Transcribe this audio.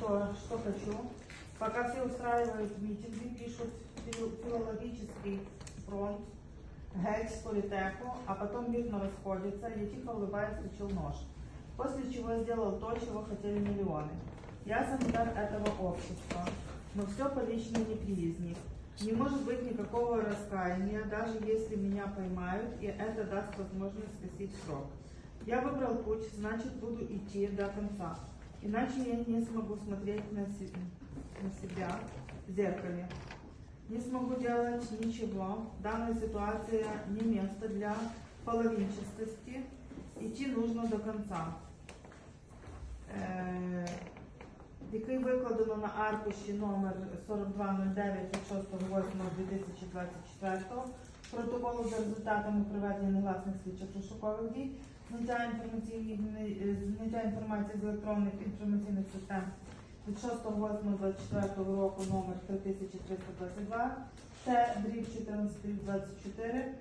то, что хочу. Пока все устраивают митинги, пишут фил- филологический фронт, геть с политеху, а потом мирно расходятся, я тихо улыбаясь включил нож. После чего сделал то, чего хотели миллионы. Я санитар этого общества, но все по личной неприязни. Не может быть никакого раскаяния, даже если меня поймают, и это даст возможность скосить срок. Я выбрал путь, значит буду идти до конца. Иначе я не смогу смотреть на, се- на себя в зеркале. Не смогу делать ничего. Данная ситуация не место для половинчатости. Идти нужно до конца. Який викладено на аркуші номер 4209 від 6.8.2024 протоколу за результатами проведення негласних слідчих розшукових дій, зняття інформаційних е, зняття інформації з електронних інформаційних систем від 6.8.24 року номер 3322 Т дріб 14 24